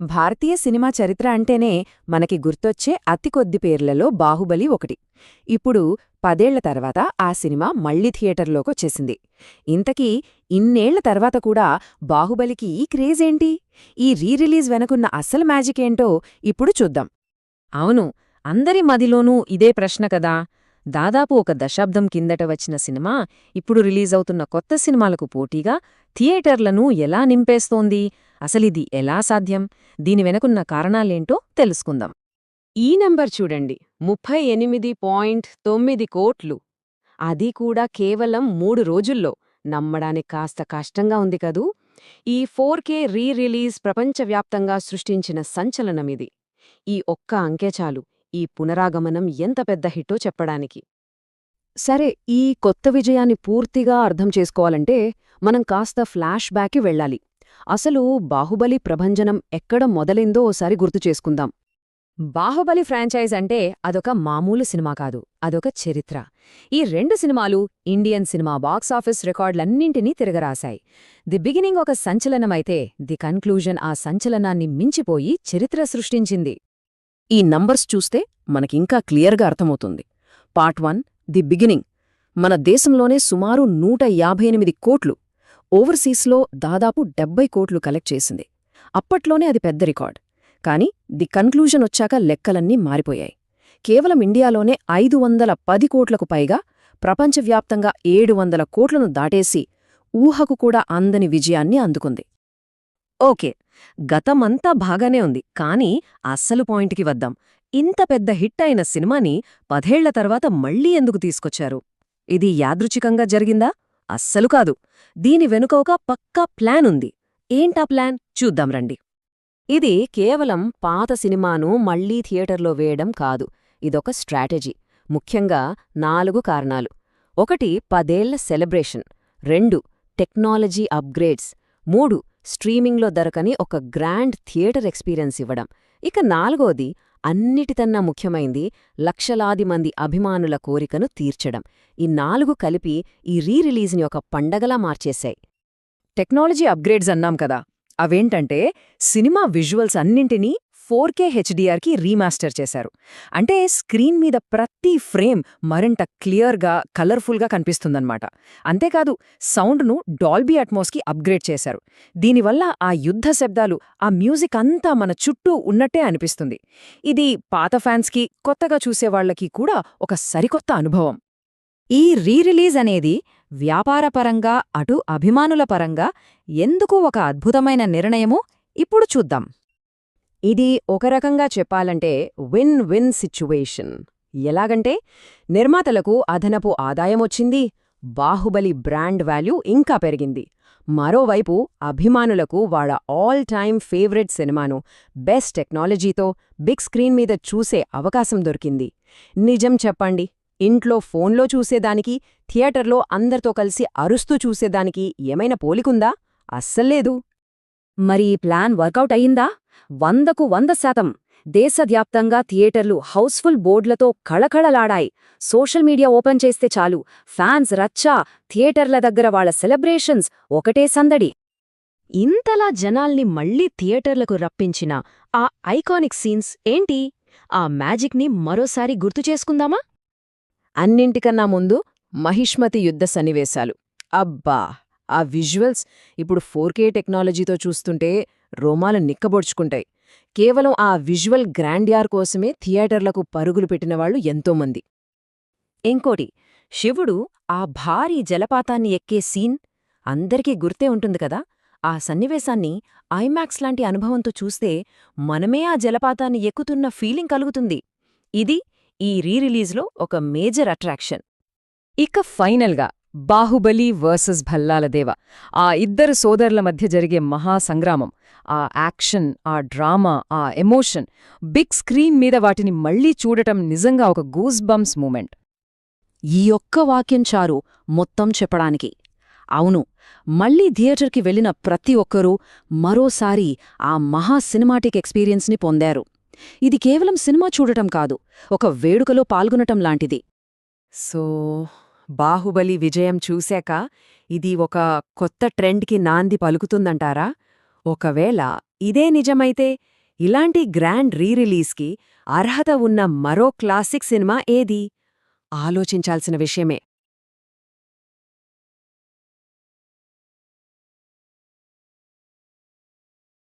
భారతీయ cinema చరిత్ర అంటేనే మనకి గుర్తొచ్చే అతి కొద్ది పేర్లలో బాహుబలి ఒకటి. ఇప్పుడు పదేళ్ళ తర్వాత ఆ సినిమా మళ్ళీ థియేటర్లోకొచ్చేసింది. ఇంతకీ ఇన్నేళ్ళ తర్వాత కూడా బాహుబలికి ఈ క్రేజేంటి ఈ రీరిలీజ్ వెనకున్న అసలు మ్యాజికేంటో ఇప్పుడు చూద్దాం. అవును అందరి మదిలోనూ ఇదే ప్రశ్న కదా. దాదాపు ఒక దశాబ్దం కిందట వచ్చిన సినిమా ఇప్పుడు రిలీజ్ అవుతున్న కొత్త సినిమాలకు పోటీగా థియేటర్లను ఎలా నింపేస్తోంది? అసలిది ఎలా సాధ్యం? దీని వెనకున్న కారణాలేంటో తెలుసుకుందాం. ఈ నంబర్ చూడండి. ముప్పై ఎనిమిది పాయింట్ తొమ్మిది కోట్లు. అది కూడా కేవలం మూడు రోజుల్లో. నమ్మడానికి కాస్త కష్టంగా ఉంది కదూ? ఈ ఫోర్ కే రీ రిలీజ్ ప్రపంచవ్యాప్తంగా సృష్టించిన సంచలనమిది ఈ ఒక్క అంకె చాలు. ఈ పునరాగమనం ఎంత పెద్ద హిట్టో చెప్పడానికి. సరే ఈ కొత్త విజయాన్ని పూర్తిగా అర్థం చేసుకోవాలంటే మనం కాస్త ఫ్లాష్ బ్యాక్కి వెళ్ళాలి. అసలు బాహుబలి ప్రభంజనం ఎక్కడ మొదలైందో ఓసారి గుర్తు చేసుకుందాం. బాహుబలి ఫ్రాంచైజ్ అంటే అదొక మామూలు సినిమా కాదు అదొక చరిత్ర. ఈ రెండు సినిమాలు ఇండియన్ సినిమా బాక్సాఫీస్ రికార్డులన్నింటినీ తిరగరాశాయి. ది బిగినింగ్ ఒక సంచలనమైతే ది కన్క్లూజన్ ఆ సంచలనాన్ని మించిపోయి చరిత్ర సృష్టించింది. ఈ నంబర్స్ చూస్తే మనకింకా క్లియర్గా అర్థమవుతుంది. Part one the beginning. మన దేశంలోనే సుమారు నూట యాభై ఎనిమిది కోట్లు ఓవర్సీస్లో దాదాపు డెబ్బై కోట్లు కలెక్ట్ చేసింది. అప్పట్లోనే అది పెద్ద రికార్డ్. కాని ది కన్క్లూజన్ వచ్చాక లెక్కలన్నీ మారిపోయాయి. కేవలం ఇండియాలోనే ఐదు వందల పది కోట్లకు పైగా ప్రపంచవ్యాప్తంగా ఏడు వందల కోట్లను దాటేసి ఊహకు కూడా అందని విజయాన్ని అందుకుంది. ఓకే గతమంతా బాగానే ఉంది కానీ అస్సలు పాయింట్కి వద్దాం. ఇంత పెద్ద హిట్ అయిన సినిమాని పదేళ్ళ తర్వాత మళ్ళీ ఎందుకు తీసుకొచ్చారు? ఇది యాదృచ్ఛికంగా జరిగిందా? అస్సలు కాదు. దీని వెనుక ఒక పక్కా ప్లాన్ ఉంది ఏంటా ప్లాన్? చూద్దాం రండి. ఇది కేవలం పాత సినిమాను మళ్ళీ థియేటర్లో వేయడం కాదు. ఇదొక స్ట్రాటజీ. ముఖ్యంగా నాలుగు కారణాలు. ఒకటి పదేళ్ళ సెలబ్రేషన్. రెండు టెక్నాలజీ అప్గ్రేడ్స్. మూడు స్ట్రీమింగ్లో దొరకని ఒక గ్రాండ్ థియేటర్ ఎక్స్పీరియన్స్ ఇవ్వడం. ఇక నాలుగోది అన్నిటికన్నా ముఖ్యమైంది లక్షలాది మంది అభిమానుల కోరికను తీర్చడం. ఈ నాలుగు కలిపి ఈ రీ రిలీజ్ని ఒక పండగలా మార్చేశాయి. టెక్నాలజీ అప్గ్రేడ్స్ అన్నాం కదా అవేంటంటే సినిమా విజువల్స్ అన్నింటినీ ఫోర్ కే హెచ్డిఆర్కి రీమాస్టర్ చేశారు. అంటే స్క్రీన్ మీద ప్రతి ఫ్రేమ్ మరింత క్లియర్గా కలర్ఫుల్గా కనిపిస్తుందన్నమాట. అంతేకాదు సౌండ్ను డాల్బీ అట్మోస్కి అప్గ్రేడ్ చేశారు. దీనివల్ల ఆ యుద్ధ శబ్దాలు ఆ మ్యూజిక్ అంతా మన చుట్టూ ఉన్నట్టే అనిపిస్తుంది. ఇది పాత ఫ్యాన్స్కి కొత్తగా చూసేవాళ్ళకి కూడా ఒక సరికొత్త అనుభవం. ఈ రీ రిలీజ్ అనేది వ్యాపారపరంగా అటు అభిమానుల పరంగా ఎందుకు ఒక అద్భుతమైన నిర్ణయమో ఇప్పుడు చూద్దాం. ఇది ఒక రకంగా చెప్పాలంటే విన్ విన్ సిచ్యువేషన్. ఎలాగంటే నిర్మాతలకు అదనపు ఆదాయమొచ్చింది బాహుబలి బ్రాండ్ వాల్యూ ఇంకా పెరిగింది. మరోవైపు అభిమానులకు వాళ్ళ ఆల్ టైమ్ ఫేవరెట్ సినిమాను బెస్ట్ టెక్నాలజీతో బిగ్ స్క్రీన్ మీద చూసే అవకాశం దొరికింది. నిజం చెప్పండి ఇంట్లో ఫోన్లో చూసేదానికి థియేటర్లో అందరితో కలిసి అరుస్తూ చూసేదానికి ఏమైనా పోలికుందా? అస్సల్లేదు మరి ఈ ప్లాన్ వర్కౌట్ అయ్యిందా? వందకు వంద శాతం దేశవ్యాప్తంగా థియేటర్లు హౌస్ఫుల్ బోర్డులతో కళకళలాడాయి. సోషల్ మీడియా ఓపెన్ చేస్తే చాలు. ఫ్యాన్స్ రచ్చా. థియేటర్ల దగ్గర వాళ్ళ సెలబ్రేషన్స్ ఒకటే సందడి. ఇంతలా జనాల్ని మళ్ళీ థియేటర్లకు రప్పించిన ఆ ఐకానిక్ సీన్స్ ఏంటి? ఆ మ్యాజిక్ని మరోసారి గుర్తు చేసుకుందామా? అన్నింటికన్నా ముందు మహిష్మతి యుద్ధ సన్నివేశాలు. అబ్బా! ఆ విజువల్స్ ఇప్పుడు ఫోర్ కే టెక్నాలజీతో చూస్తుంటే రోమాలు నిక్కబొడుచుకుంటాయి. కేవలం ఆ విజువల్ గ్రాండ్యార్ కోసమే థియేటర్లకు పరుగులు పెట్టినవాళ్ళు ఎంతోమంది. ఇంకోటి శివుడు ఆ భారీ జలపాతాన్ని ఎక్కే సీన్ అందరికీ గుర్తే ఉంటుంది కదా? ఆ సన్నివేశాన్ని ఐమాక్స్ లాంటి అనుభవంతో చూస్తే మనమే ఆ జలపాతాన్ని ఎక్కుతున్న ఫీలింగ్ కలుగుతుంది. ఇది ఈ రీరిలీజ్లో ఒక మేజర్ అట్రాక్షన్. ఇక ఫైనల్గా బాహుబలి వర్సెస్ భల్లాలదేవ ఆ ఇద్దరు సోదరుల మధ్య జరిగే మహాసంగ్రామం ఆ యాక్షన్ ఆ డ్రామా ఆ ఎమోషన్ బిగ్ స్క్రీన్ మీద వాటిని మళ్ళీ చూడటం నిజంగా ఒక గూస్ బంప్స్ మూమెంట్. ఈ ఒక్క వాక్యం చారు మొత్తం చెప్పడానికి. అవును మళ్ళీ థియేటర్కి వెళ్ళిన ప్రతి ఒక్కరూ మరోసారి ఆ మహా సినిమాటిక్ ఎక్స్పీరియన్స్ని పొందారు. ఇది కేవలం సినిమా చూడటం కాదు ఒక వేడుకలో పాల్గొనటం లాంటిది. సో బాహుబలి విజయం చూశాక ఇది ఒక కొత్త ట్రెండ్కి నాంది పలుకుతుందంటారా? ఒకవేళ ఇదే నిజమైతే ఇలాంటి గ్రాండ్ రీరిలీజ్కి అర్హత ఉన్న మరో క్లాసిక్ సినిమా ఏది? ఆలోచించాల్సిన విషయమే.